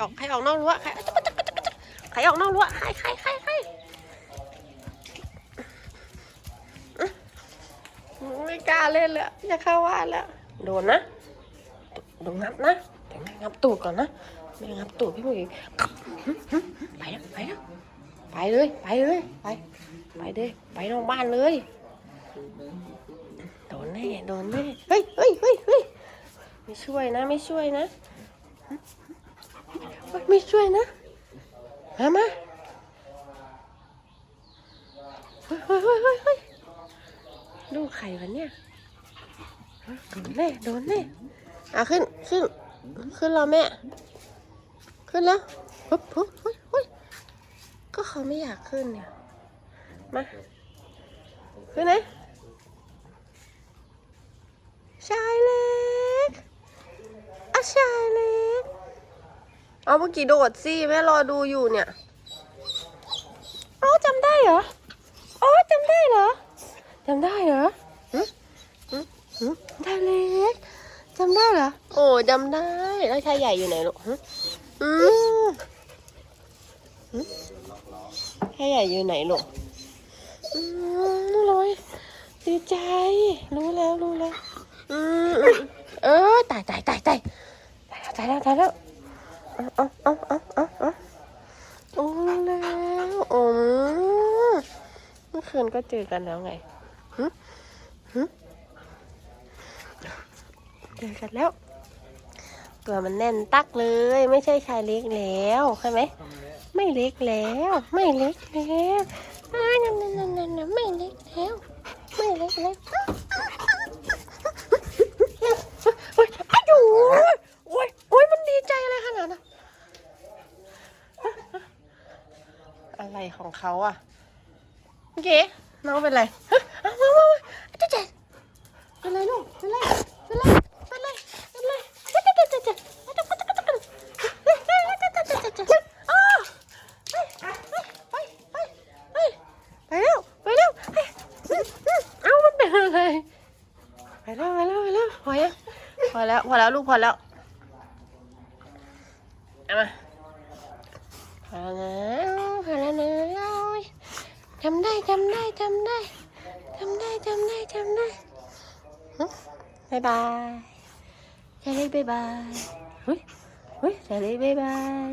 ออกใครออกนอกรั้วใครใครออกนอกรั้วใครใครใครใครไม่กล้าเล่นเลยจะเข้าบ้านแล้วโดนนะโดนงับนะเดี๋ยวแม่งับตูดก่อนนะแม่งับตูดพี่ผู้หญิงไปแล้วไปแล้วไปเลยไปเลยไปไปเลยไปนอกบ้านเลยโดนแน่โดนแน่เฮ้ยเฮ้ยเฮ้ยเฮ้ยไม่ช่วยนะ ไม่ช่วยนะ ไม่ช่วยนะมามาเฮ้ยเฮ้ยเฮ้ยเฮ้ยลูกไข่วะเนี่ยโดนแน่โดนแน่อะขึ้นขึ้น ขึ้นแล้วแม่ ขึ้นแล้วปุ๊บปุ๊บเฮ้ยเฮ้ยก็เขาไม่อยากขึ้นเนี่ย มา ขึ้นไหนชายเล็กอะชายเล็ก เอาเมื่อกี้โดดสิแม่รอดูอยู่เนี่ยอ๋อจำได้เหรออ๋อจำได้เหรอจำได้เหรอหึหึหึชายเล็กจำได้เหรอ โอ้จำได้ แล้วชายใหญ่อยู่ไหนลูกหึอืมหึชายใหญ่อยู่ไหนลูกอืมลอยดีใจ รู้แล้วรู้แล้ว อืมอืมเออตายตายตายตายตายแล้วตายแล้ว เอาเอาเอาเอาเอาโอ้แล้วโอ้เมื่อคืนก็เจอกันแล้วไงหึหึเจอกันแล้ว ตัวมันแน่นตักเลย ไม่ใช่ชายเล็กแล้วใช่ไหมไม่เล็กแล้ว ไม่เล็กแล้วอ่านั่นนั่นนั่นนไม่เล็กแล้ว ไม่เล็กแล้วโอ้ยโอ้ยโอ้ยมันดีใจอะไรขนาดนั้น อะไรของเขาอะโอเคน้องเป็นไรเฮ้ยอามามาจ๊ะจ๊ะเป็นไรลูกเป็นไรเป็นไรเป็นไรเป็นไรจ๊ะจ๊ะจ๊ะจ๊ะไปเร็วไปเร็วเอามันเป็นอะไรไจเร็วไจเร็วไจเร็วพอยังพอแล้วพอแล้วลูกพอแล้จเอามาพอแล้ว จำได้จำได้จำได้จำได้จำได้จำได้หึบ๊ายบายชาลีบ๊ายบายเฮ้ยเฮ้ยชาลีบ๊ายบาย